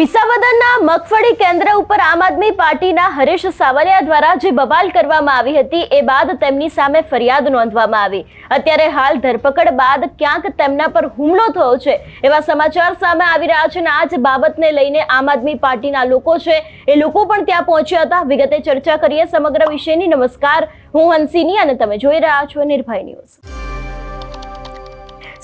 વિસાવદરના મગફળી કેન્દ્ર ઉપર આમ આદમી પાર્ટીના હરેશ સાવલિયા દ્વારા જે બબાલ કરવામાં આવી હતી, એ બાદ તેમની સામે ફરિયાદ નોંધવામાં આવી. અત્યારે હાલ ધરપકડ બાદ ક્યાંક તેમના પર હુમલો થયો છે, એવા સમાચાર સામે આવી રહ્યા છે અને આ જ બાબતને લઈને આમ આદમી પાર્ટીના લોકો છે, એ લોકો પણ ત્યાં પહોંચ્યા હતા. વિગતે ચર્ચા કરીએ સમગ્ર વિષયની. નમસ્કાર, હું હંસિની અને તમે જોઈ રહ્યા છો નિર્ભય ન્યૂઝ.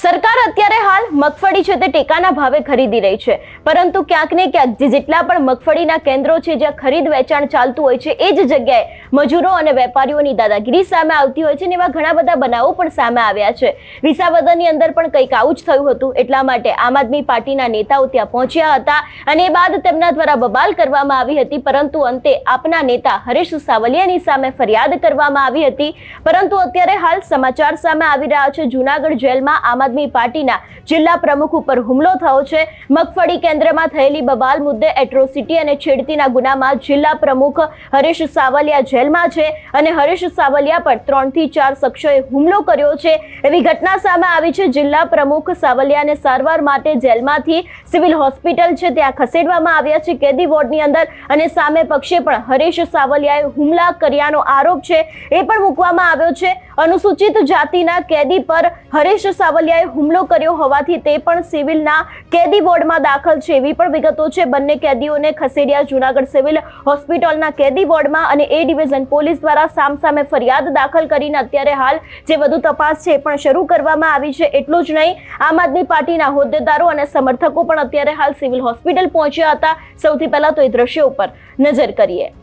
સરકાર અત્યારે હાલ મગફળી છે તે ટેકાના ભાવે ખરીદી રહી છે. પરંતુ ક્યાંક ને ક્યાંક જેટલા પણ મગફળીના કેન્દ્રો છે, જ્યાં ખરીદ વેચાણ ચાલતું હોય છે, એ જ જગ્યાએ મજૂરો અને વેપારીઓની દાદાગીરી સામે આવતી હોય છે અને એવા ઘણા બધા બનાવો પણ સામે આવ્યા છે. વિસાવદરની અંદર પણ કંઈક આવું જ થયું હતું. એટલા માટે આમ આદમી પાર્ટીના નેતાઓ ત્યાં પહોંચ્યા હતા અને એ બાદ તેમના દ્વારા બબાલ કરવામાં આવી હતી. પરંતુ અંતે આપના નેતા હરીશ સાવલિયાની સામે ફરિયાદ કરવામાં આવી હતી. પરંતુ અત્યારે હાલ સમાચાર સામે આવી રહ્યા છે. જુનાગઢ જેલમાં આમ આદમી પાર્ટીના જિલ્લા પ્રમુખ ઉપર હુમલો થયો છે. મગફળી કેન્દ્રમાં થયેલી બબાલ મુદ્દે એટ્રોસિટી અને છેડતીના ગુનામાં જિલ્લા પ્રમુખ હરીશ સાવલિયા જેલમાં છે અને હરીશ સાવલિયા પર ત્રણથી ચાર શખ્સોએ હુમલો કર્યો છે. એવી ઘટના સામે આવી છે. જિલ્લા પ્રમુખ સાવલિયાને સારવાર માટે જેલમાંથી સિવિલ હોસ્પિટલ છે ત્યાં ખસેડવામાં આવ્યા છે. કેદી વોર્ડની અંદર અને સામે પક્ષે પણ હરીશ સાવલિયાએ હુમલા કર્યાનો આરોપ છે. એ પણ મૂકવામાં આવ્યો છે. અનુસૂચિત જાતિના કેદી પર હરેશ સાવલિયાએ હુમલો કર્યો હોવાથી તે પણ સિવિલના કેદી વોર્ડમાં દાખલ છે. એવી પણ વિગતો છે. બંને કેદીઓને ખસેડ્યા જુનાગઢ સિવિલ હોસ્પિટલના કેદી વોર્ડમાં અને એ ડિવિઝન પોલીસ દ્વારા સામસામે ફરિયાદ દાખલ કરીને અત્યારે હાલ જે વધુ તપાસ છે એ પણ શરૂ કરવામાં આવી છે. એટલું જ નહીં, આમ આદમી પાર્ટીના હોદ્દેદારો અને સમર્થકો પણ અત્યારે હાલ સિવિલ હોસ્પિટલ પહોંચ્યા હતા. સૌથી પહેલા તો એ દ્રશ્યો ઉપર નજર કરીએ.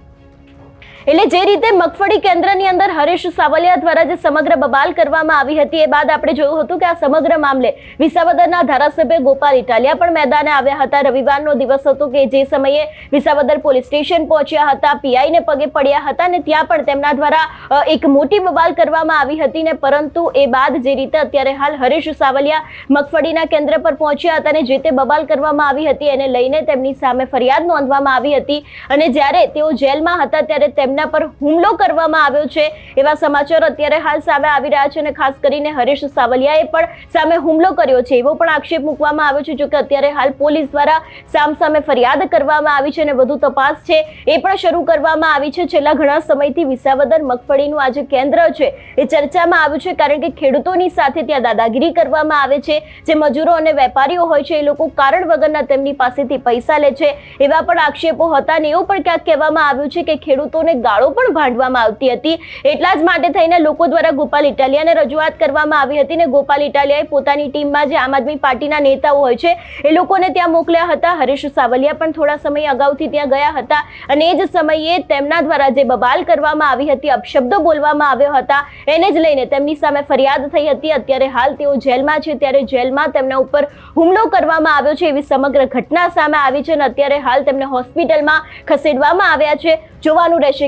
એટલે જે રીતે મગફળી કેન્દ્રની અંદર હરેશ સાવલિયા દ્વારા જે સમગ્ર બબાલ કરવામાં આવી હતી, એ બાદ આપણે જોયું હતું કે આ સમગ્ર મામલે વિસાવદરના ધારાસભ્ય ગોપાલ ઇટાલિયા પણ મેદાને આવ્યા હતા. રવિવારનો દિવસ હતો કે જે સમયે વિસાવદર પોલીસ સ્ટેશન પહોંચ્યા હતા, પીઆઈને પગે પડ્યા હતા અને ત્યાં પણ તેમના દ્વારા એક મોટી બબાલ કરવામાં આવી હતી ને પરંતુ એ બાદ જે રીતે અત્યારે હાલ હરેશ સાવલિયા મગફળીના કેન્દ્ર પર પહોંચ્યા હતા અને જે તે બબાલ કરવામાં આવી હતી, એને લઈને તેમની સામે ફરિયાદ નોંધવામાં આવી હતી અને જ્યારે તેઓ જેલમાં હતા ત્યારે તેમના પર હુમલો કરવામાં આવ્યો છે. એવા સમાચાર અત્યારે હાલ સામે આવી રહ્યા છે અને ખાસ કરીને હરીશ સાવલિયાએ પણ સામે હુમલો કર્યો છે. એવો પણ આક્ષેપ મૂકવામાં આવ્યો છે જોકે અત્યારે હાલ પોલીસ દ્વારા સામસામે ફરિયાદ કરવામાં આવી છે અને વધુ તપાસ છે એ પણ શરૂ કરવામાં આવી છે. છેલ્લા ઘણા સમયથી વિસાવદર મગફળીનું આ જે કેન્દ્ર છે. એ ચર્ચામાં આવ્યું છે, કારણ કે ખેડૂતોની સાથે ત્યાં દાદાગીરી કરવામાં આવે છે. જે મજૂરો અને વેપારીઓ હોય છે, એ લોકો કારણ વગરના તેમની પાસેથી પૈસા લે છે. એવા પણ આક્ષેપો હતા ને એવું પણ ક્યાંક કહેવામાં આવ્યું છે કે ખેડૂતોને ગાળો પણ ભાંડવામાં આવતી હતી. એટલા જ માટે થઈને લોકો દ્વારા ગોપાલ ઇટાલિયાને રજૂઆત કરવામાં આવી હતી ને ગોપાલ ઇટાલિયાએ પોતાની ટીમમાં જે આમ આદમી પાર્ટીના નેતાઓ હોય છે, એ લોકોને ત્યાં મોકલ્યા હતા. હરીશ સાવલિયા પણ થોડા સમય અગાઉથી ત્યાં ગયા હતા અને એ જ સમયે તેમના દ્વારા જે બબાલ કરવામાં આવી હતી, અપશબ્દો બોલવામાં આવ્યા હતા, એને જ લઈને તેમની સામે ફરિયાદ થઈ હતી. અત્યારે હાલ તેઓ જેલમાં છે, ત્યારે જેલમાં તેમના ઉપર હુમલો કરવામાં આવ્યો છે એવી સમગ્ર ઘટના સામે આવી છે અને અત્યારે હાલ તેમને હોસ્પિટલમાં ખસેડવામાં આવ્યા છે. જોવાનું રહેશે